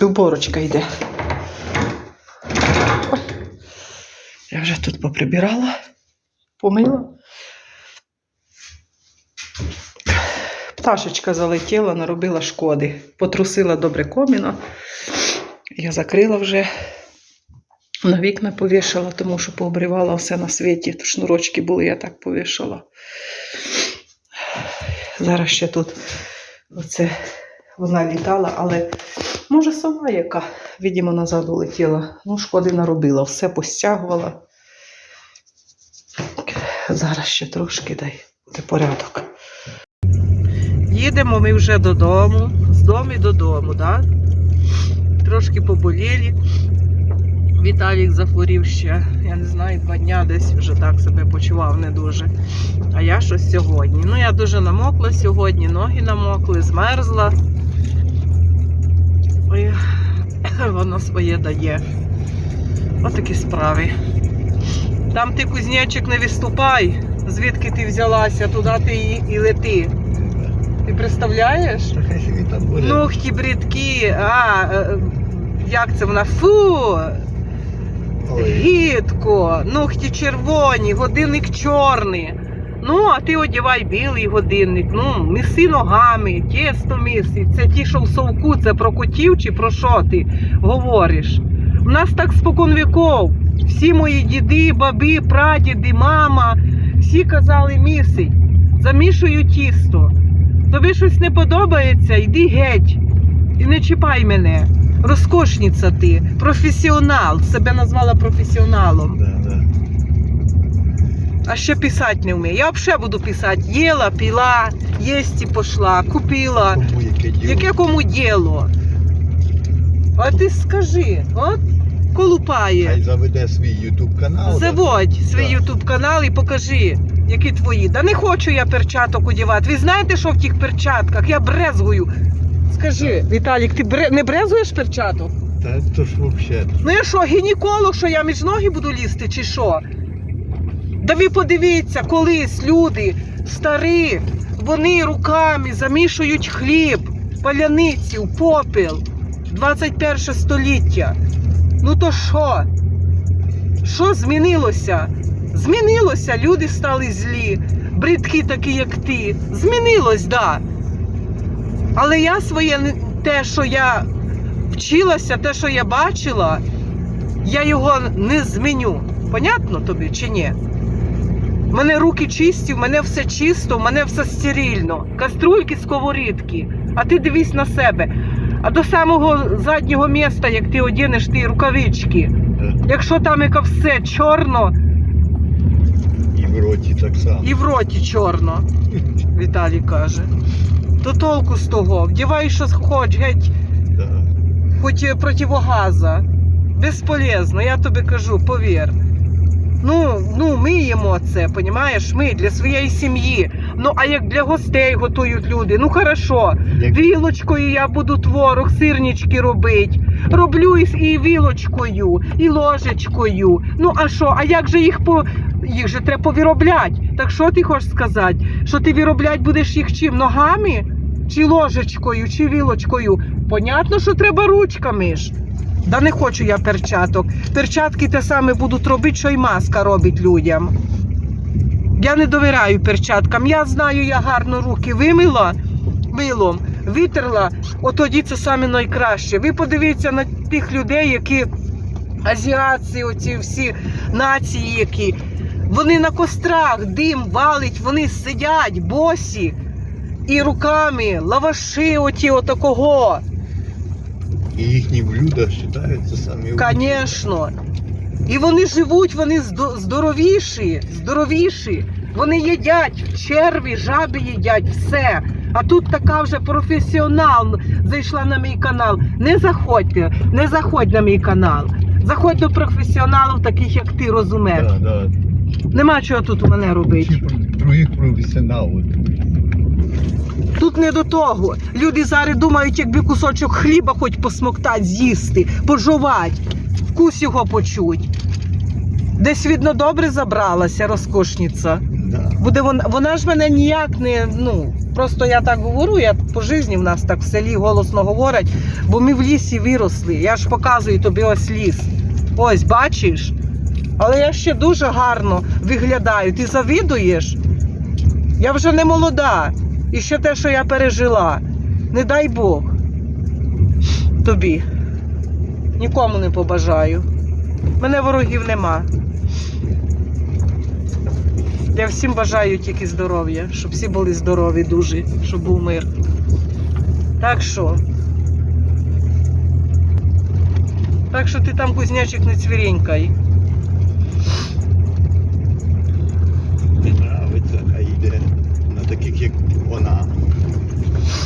Уборочка йде. Я вже тут поприбирала, помила. Пташечка залетіла, наробила шкоди. Потрусила добре коміно. Я закрила вже. На вікна повішала, тому що пообривала все на світі. То шнурочки були, я так повішала. Зараз ще тут оце вона літала, але може сама яка, відімо, назад улетіла. Ну, шкоди наробила, все постягувала. Зараз ще трошки дай буде порядок. Їдемо ми вже додому, з дому додому, так? Трошки поболіли. Віталік захворів ще, я не знаю, два дня десь вже так себе почував не дуже. А я щось сьогодні. Ну, я дуже намокла сьогодні, ноги намокли, змерзла. Ой, воно своє дає. Отакі справи. Там ти, кузнечик, не виступай, звідки ти взялася, туди ти і, і лети. Ти представляєш? Ногті брідкі, а е, як це вона? Фу! Гідко, ногті червоні, годинник чорний. Ну, а ти одягай білий годинник. Ну, міси ногами, тісто міси. Це ті, що в совку, це про котів чи про що ти говориш? У нас так спокон віков. Всі мої діди, баби, прадіди, мама, всі казали місить. Замішую тісто. Тобі щось не подобається, йди геть. І не чіпай мене. Розкошниця ти, професіонал. Себе назвала професіоналом. да, да. А ще писати не вміє. Я взагалі буду писати. Їла, пила, їсти пішла, купила. Кому яке діло? Яке кому діло? А ти скажи, от Хай колупає. заведе свій ютуб канал. Заводь свій ютуб канал і покажи, які твої. Да не хочу я перчаток одягати. Ви знаєте, що в тих перчатках? Я брезгую. Скажи, Віталік, ти бре- не брезгуєш перчаток? Та то ж взагалі. Ну я що, гінеколог, що я між ноги буду лізти, чи що? Да ви подивіться, колись люди старі, вони руками замішують хліб, паляницю, попіл. 21 століття. Ну то що? Що змінилося? Змінилося, люди стали злі, бридкі такі, як ти. Змінилось, да. Але я своє те, що я вчилася, те, що я бачила, я його не зміню. Понятно тобі чи ні? У мене руки чисті, в мене все чисто, в мене все стерильно. Каструльки, сковорідки. А ти дивись на себе. А до самого заднього міста, як ти одінеш ті рукавички, якщо там яке все чорно І в роті так само. і в роті чорно, Віталій каже, то толку з того, вдівай, що хоч, геть Да. хоч противогаза. Безполезно, я тобі кажу, повір. Ну, ну, ми їмо це, понімаєш? Ми для своєї сім'ї. Ну, а як для гостей готують люди, ну хорошо. Як- Вілочкою я буду творог, сирнички робити. Роблю і, і вілочкою, і ложечкою. Ну а що? А як же їх по їх же треба повиробляти? Так що ти хочеш сказати? Що ти виробляти будеш їх чим? Ногами? Чи ложечкою, чи вілочкою? Понятно, що треба ручками ж. Да не хочу я перчаток. Перчатки те саме будуть робити, що й маска робить людям. Я не довіряю перчаткам. Я знаю, я гарно руки вимила милом, витерла, от тоді це саме найкраще. Ви подивіться на тих людей, які азіатці, оці всі нації, які вони на кострах, дим валить, вони сидять босі і руками, лаваши оті отакого. І їхні блюда вважаються самі. Звісно. І вони живуть, вони здоровіші, здоровіші. Вони їдять черві, жаби їдять, все. А тут така вже професіонал зайшла на мій канал. Не заходьте, не заходь на мій канал. Заходь до професіоналів, таких як ти, розумеш. Да, да. Нема чого тут у мене робити. Других професіоналів. Тут не до того. Люди зараз думають, якби кусочок хліба хоч посмоктать, з'їсти, пожувати, вкус його почуть. Десь, видно, добре забралася розкошниця. Да. Буде вона, вона ж мене ніяк не, ну, Просто я так говорю, я по житті в нас так в селі голосно говорять, бо ми в лісі виросли. Я ж показую тобі ось ліс. Ось, бачиш? Але я ще дуже гарно виглядаю. Ти завідуєш? Я вже не молода. І ще те, що я пережила. Не дай Бог. Тобі. Нікому не побажаю. Мене ворогів нема. Я всім бажаю тільки здоров'я, щоб всі були здорові дуже, щоб був мир. Так що. Так що ти там кузнячик не цвірінькай. Не нравиться, хай йде на таких, як вона.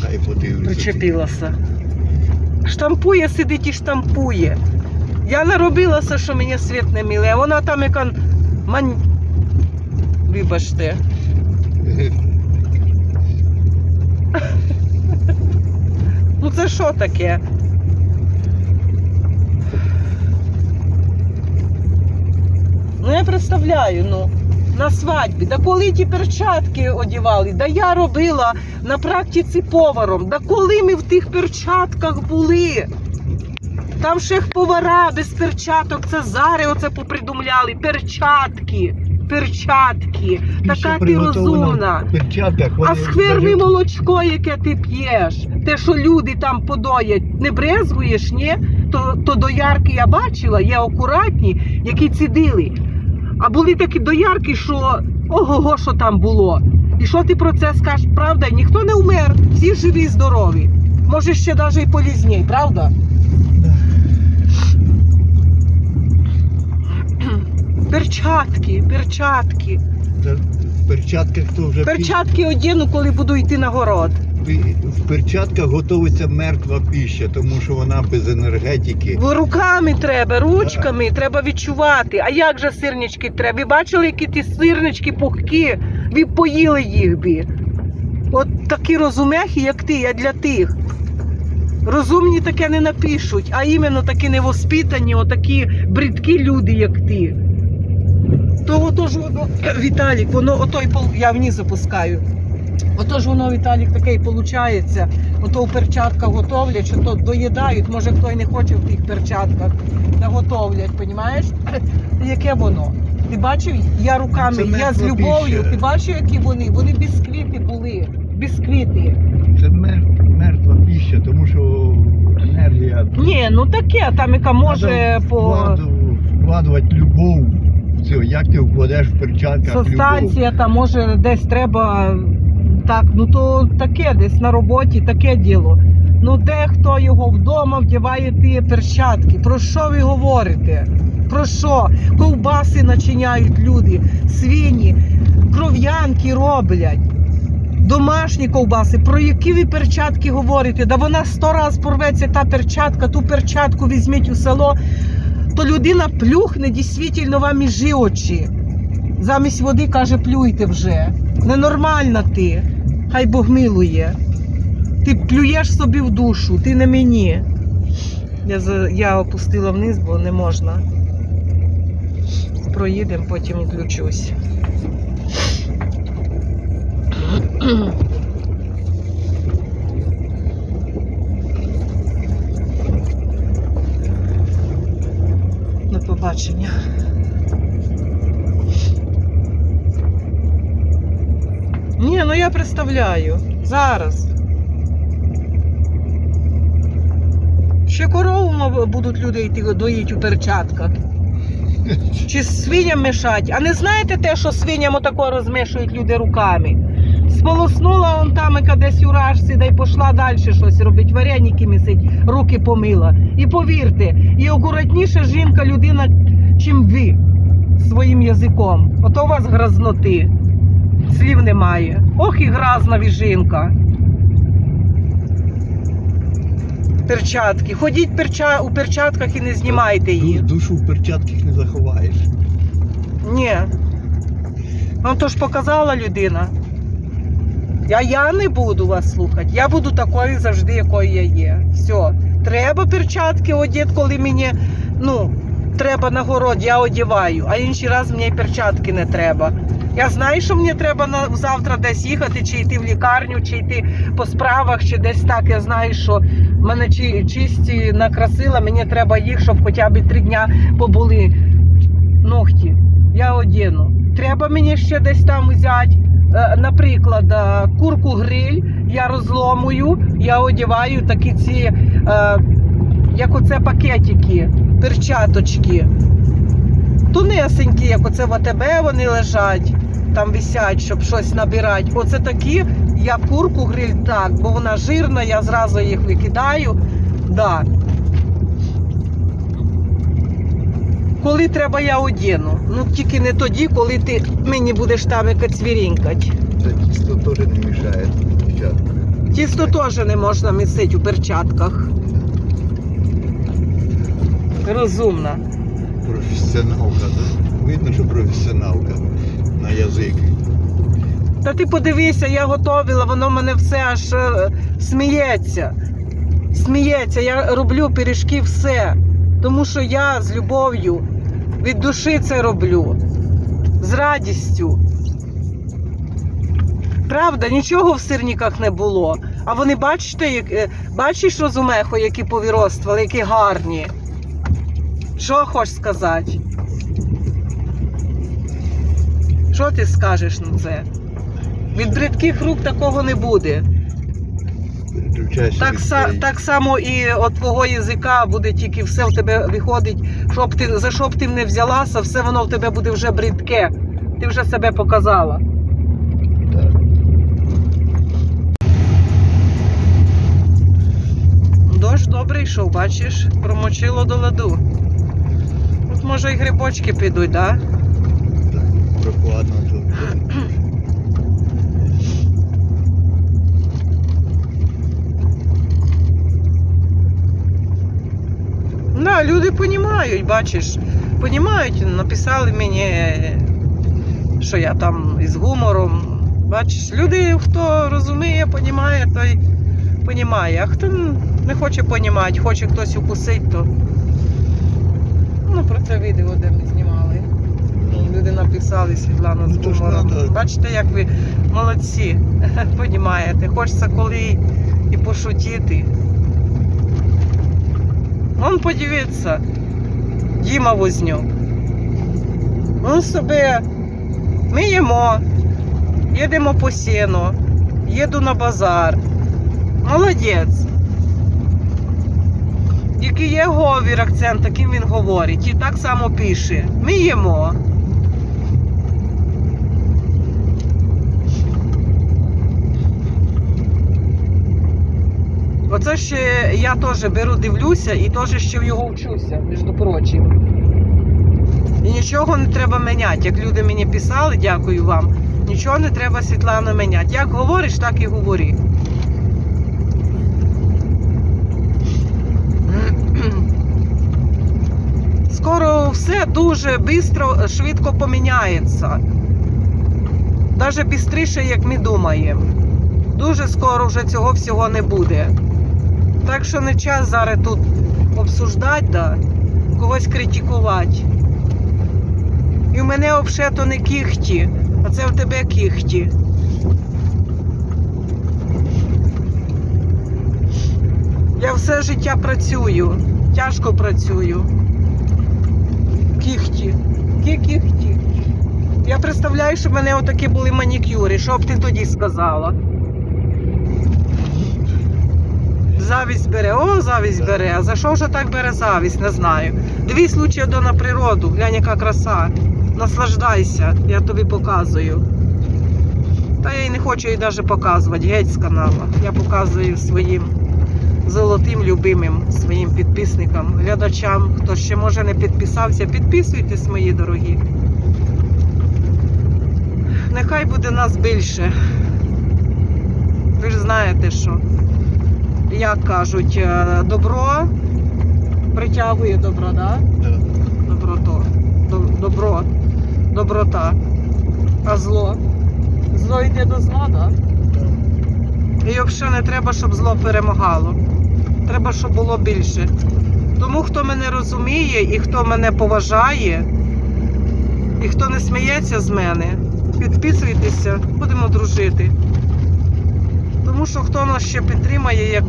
Хай подивиться. Причепилася. Штампує, сидить і штампує. Я наробилася, що мені світ не милий, а вона там яка мань. Вибачте. Ну це що таке? Ну я представляю, ну, на свадьбі. Да коли ті перчатки одівали, да я робила на практиці поваром. Да коли ми в тих перчатках були? Там ще повара без перчаток, це зари оце попридумляли. Перчатки, перчатки. Така ти розумна. А скверне молочко, яке ти п'єш, те, що люди там подоять, не брезгуєш, ні? То, то доярки я бачила, є акуратні, які цідили. А були такі доярки, що ого-го, що там було. І що ти про це скажеш? Правда, ніхто не вмер, всі живі і здорові. Може, ще навіть і полізній, правда? Перчатки, перчатки. Перчатках то вже Перчатки одіну, коли буду йти на город. в перчатках готується мертва піща, тому що вона без енергетики. Бо руками треба, ручками треба відчувати. А як же сирнички треба? Ви бачили, які ті сирнички пухкі? Ви поїли їх би. От такі розумехи, як ти, я для тих. Розумні таке не напишуть, а іменно такі невоспитані, отакі бридкі люди, як ти. То отож воно, Віталік, воно отой пол- я вниз запускаю. Отож воно, Віталік, таке і виходить. Ото в перчатках готовлять, що то доїдають, може хто й не хоче в тих перчатках, та готовлять, понімаєш? Яке воно? Ти бачив? Я руками, Це я з любов'ю. Ти бачив, які вони? Вони бісквіти були. Бісквіти. Це мер- мертва піща, тому що енергія Ні, ну таке, там яка може Надо по вкладу- вкладувати любов це. Як ти вкладеш в перчатках субстанція, там може десь треба так, ну то таке, десь на роботі, таке діло. Ну дехто його вдома вдіває ті перчатки. Про що ви говорите? Про що? Ковбаси начиняють люди, свині, кров'янки роблять. Домашні ковбаси, про які ви перчатки говорите? Да вона сто раз порветься та перчатка, ту перчатку візьміть у село, то людина плюхне дійсно вам між очі. Замість води каже, плюйте вже. Ненормальна ти. Хай Бог милує. Ти плюєш собі в душу, ти не мені. Я, я опустила вниз, бо не можна. Проїдемо, потім включусь. Побачення. Ні, ну я представляю. Зараз. Ще корову будуть люди йти доїть у перчатках. Чи з свиням мішать. А не знаєте те, що свиням отако розмішують люди руками? Сполоснула он там, яка десь у рашці, да й пішла далі щось робить, вареники місить, руки помила. І повірте, і акуратніша жінка людина, чим ви своїм язиком. Ото у вас грозноти. Слів немає. Ох і гразна ви жінка. Перчатки. Ходіть перча... у перчатках і не знімайте їх. Душу в перчатках не заховаєш. Ні. Вам то ж показала людина. А я не буду вас слухати. Я буду такою завжди, якою я є. Все. Треба перчатки одіти, коли мені ну, треба на город, я одіваю, а інший раз мені перчатки не треба. Я знаю, що мені треба на завтра десь їхати, чи йти в лікарню, чи йти по справах, чи десь так. Я знаю, що мене чи, чисті накрасила, мені треба їх, щоб хоча б три дня побули ногті. Я одіну. Треба мені ще десь там взяти, наприклад, е, курку гриль, я розломую, я одіваю такі ці, е, як оце пакетики, перчаточки. Тунесенькі, як оце в АТБ вони лежать, там висять, щоб щось набирати. Оце такі, я курку гриль так, бо вона жирна, я зразу їх викидаю. Да. Коли треба, я одіну. Ну тільки не тоді, коли ти мені будеш там якась цвірінькать. Тісто теж не мішає дівчатка. Тісто теж не можна місити у перчатках. Розумна. Професіоналка, да? Видно, що професіоналка на язик. Та ти подивися, я готовила, воно мене все аж е, сміється. Сміється, я роблю пиріжки все. Тому що я з любов'ю від душі це роблю. З радістю. Правда, нічого в сирниках не було. А вони бачите, як, е, бачиш розумеху, які повіроствали, які гарні. Що хочеш сказати? Що ти скажеш на це? Від бридких рук такого не буде. Так, са, так само і от твого язика буде тільки все в тебе виходить, щоб ти, за що б ти не взялася, все воно в тебе буде вже бридке. Ти вже себе показала. Так. Дощ добре йшов, бачиш, промочило до ладу. От може і грибочки підуть, так? Да? Так, прохладно тут. Да, люди понімають, бачиш, понімають, написали мені, що я там із гумором. Бачиш, люди, хто розуміє, понімає, той понімає. А хто не хоче понімати, хоче хтось укусить, то ну, про це відео, де ми знімали. Ну, Люди написали Світлана з Ну, гумором. Бачите, як ви молодці, понімаєте. Хочеться коли і пошутити. Вон подивіться, Діма Вознюк. Він собі, ми їмо, їдемо по сіну, їду на базар. Молодець. Який є говір акцент, таким він говорить. І так само пише. Ми їмо. Оце ще я теж беру, дивлюся і теж ще в його вчуся, між прочим. І нічого не треба міняти. Як люди мені писали, дякую вам. Нічого не треба Світлана міняти. Як говориш, так і говори. Скоро все дуже швидко, швидко поміняється. Навіть швидше, як ми думаємо. Дуже скоро вже цього всього не буде. Так що не час зараз тут обсуждати, да, когось критикувати. І в мене взагалі то не кіхті, а це в тебе кіхті. Я все життя працюю, тяжко працюю. Кіхті. Кі-кіхті. Я представляю, що в мене отакі були манікюри. Що б ти тоді сказала? Завість бере, о, завість бере. А за що вже так бере завість? Не знаю. Дві случаї до на природу. Глянь, яка краса. Наслаждайся, я тобі показую. Та я й не хочу їй навіть показувати, геть з канала. Я показую своїм золотим любимим своїм підписникам, глядачам. Хто ще може не підписався, підписуйтесь, мої дорогі. Нехай буде нас більше. Ви ж знаєте, що, як кажуть, е, добро притягує добро, да? да. Доброто. Добро. Доброта. А зло? Зло йде до зла, да? І взагалі не треба, щоб зло перемагало. Треба, щоб було більше. Тому хто мене розуміє і хто мене поважає, і хто не сміється з мене, Підписуйтеся, будемо дружити. Тому що хто нас ще підтримає, як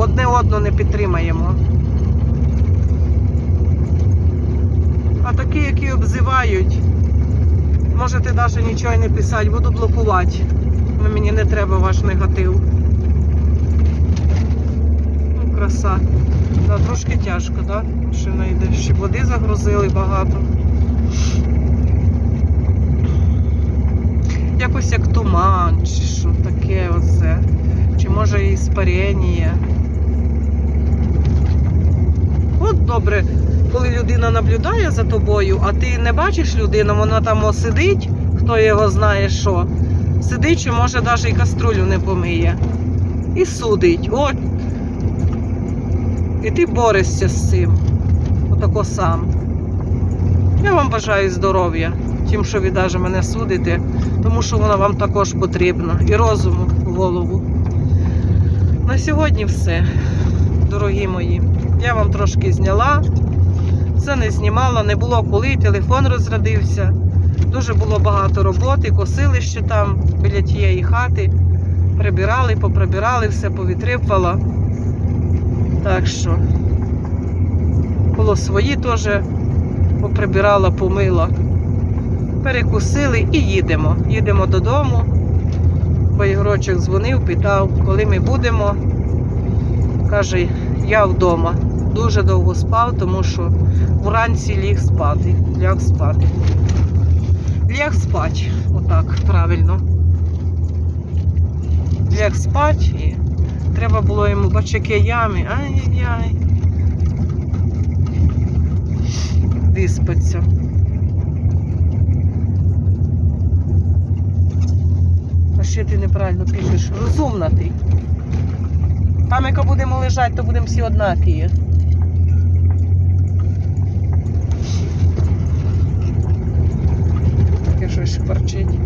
одне одного не підтримаємо. А такі, які обзивають, можете навіть нічого не писати, буду блокувати. Ну, Мені не треба ваш негатив. Ну, краса. Да, трошки тяжко? Да? Ще йде. Ще води загрузили багато. Якось як туман, чи що таке оце. Чи може і спарення. От добре, коли людина наблюдає за тобою, а ти не бачиш людину, вона там сидить, хто його знає що. Сидить, чи може навіть і каструлю не помиє. І судить. От. І ти борешся з цим. Отако сам. Я вам бажаю здоров'я, тим, що ви навіть мене судите, тому що воно вам також потрібно. І розуму голову. На сьогодні все, дорогі мої. Я вам трошки зняла. Це не знімала, не було коли, телефон розрядився. Дуже було багато роботи, косили ще там біля тієї хати. Прибирали, поприбирали, все повітрипало. Так що було свої теж поприбирала, помила. Перекусили і їдемо. Їдемо додому. Бо Ігорочок дзвонив, питав, коли ми будемо. Каже, я вдома. Дуже довго спав, тому що вранці ліг спати. Ляг спати. Ляг спать. Отак, правильно. Ляг спать і треба було йому бачаки ями. Ай-яй-яй. Виспаться. А ще ти неправильно пишеш. Розумна ти. Там, яка будемо лежати, то будемо всі однакі. Таке щось шкварчить.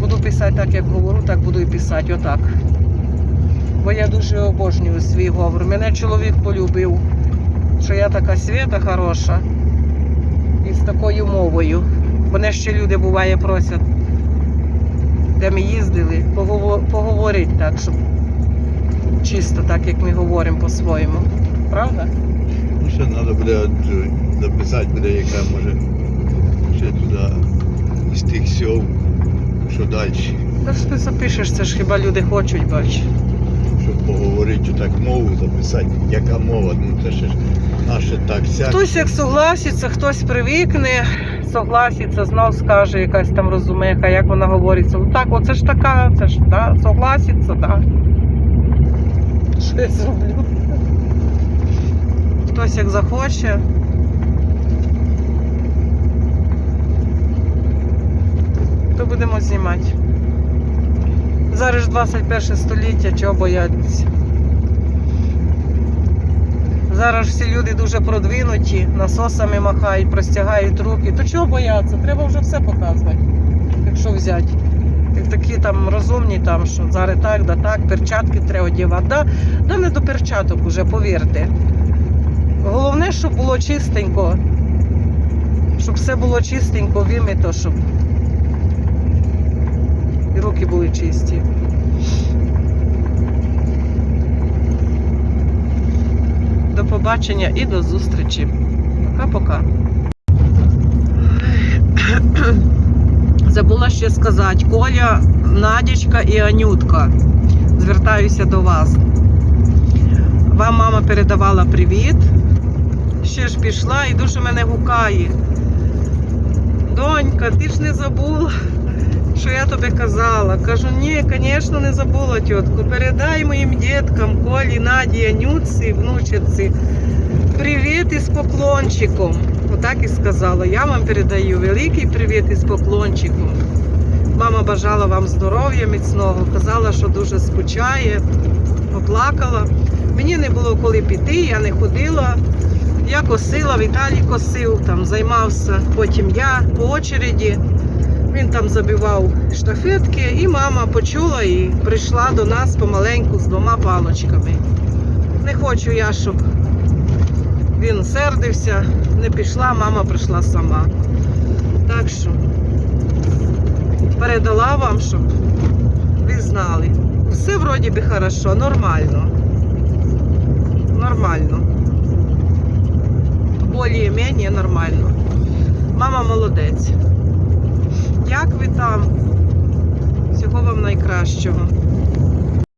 Буду писати так, як говорю, так буду і писати, отак. Бо я дуже обожнюю свій говор. Мене чоловік полюбив, що я така свята хороша і з такою мовою. Мене ще люди буває просять, де ми їздили, погово- поговорить так, щоб чисто так, як ми говоримо по-своєму. Правда? Ну, ще треба буде от, е, записати, буде яка може ще туди з тих сьов, що далі. Та ж ти запишеш, це ж хіба люди хочуть, бач. Щоб поговорити так мову, записати, яка мова, ну це ж наше так сяк. Хтось як согласиться, хтось привикне, согласиться, знов скаже якась там розумеха, як вона говориться. Ну так, оце ж така, це ж да, согласиться, да. Що я зроблю? Хтось як захоче. То будемо знімати. Зараз ж 21 століття, чого боятися. Зараз всі люди дуже продвинуті, насосами махають, простягають руки. То чого бояться? Треба вже все показувати, якщо взяти. Як такі там розумні, там, що зараз так, да так, перчатки треба одягати. Да, да не до перчаток уже, повірте. Головне, щоб було чистенько, щоб все було чистенько, вимито, щоб і руки були чисті. До побачення і до зустрічі. Пока-пока. Забула ще сказати, Коля, Надічка і Анютка. Звертаюся до вас. Вам мама передавала привіт. Ще ж пішла і дуже мене гукає. Донька, ти ж не забула, що я тобі казала. Кажу, ні, звісно, не забула, тітку. Передай моїм діткам, Колі, Наді, Анютці, внучиці. Привіт із поклончиком. Отак і сказала. Я вам передаю великий привіт із поклончиком. Мама бажала вам здоров'я міцного, казала, що дуже скучає, поплакала. Мені не було коли піти, я не ходила. Я косила, Віталій косив, там займався, потім я по очереді. Він там забивав штафетки, і мама почула і прийшла до нас помаленьку з двома палочками. Не хочу я, щоб він сердився, не пішла, мама прийшла сама. Так що передала вам, щоб ви знали. Все вроді би хорошо, нормально. Нормально. Более-менее нормально. Мама молодець. Як ви там? Всього вам найкращого.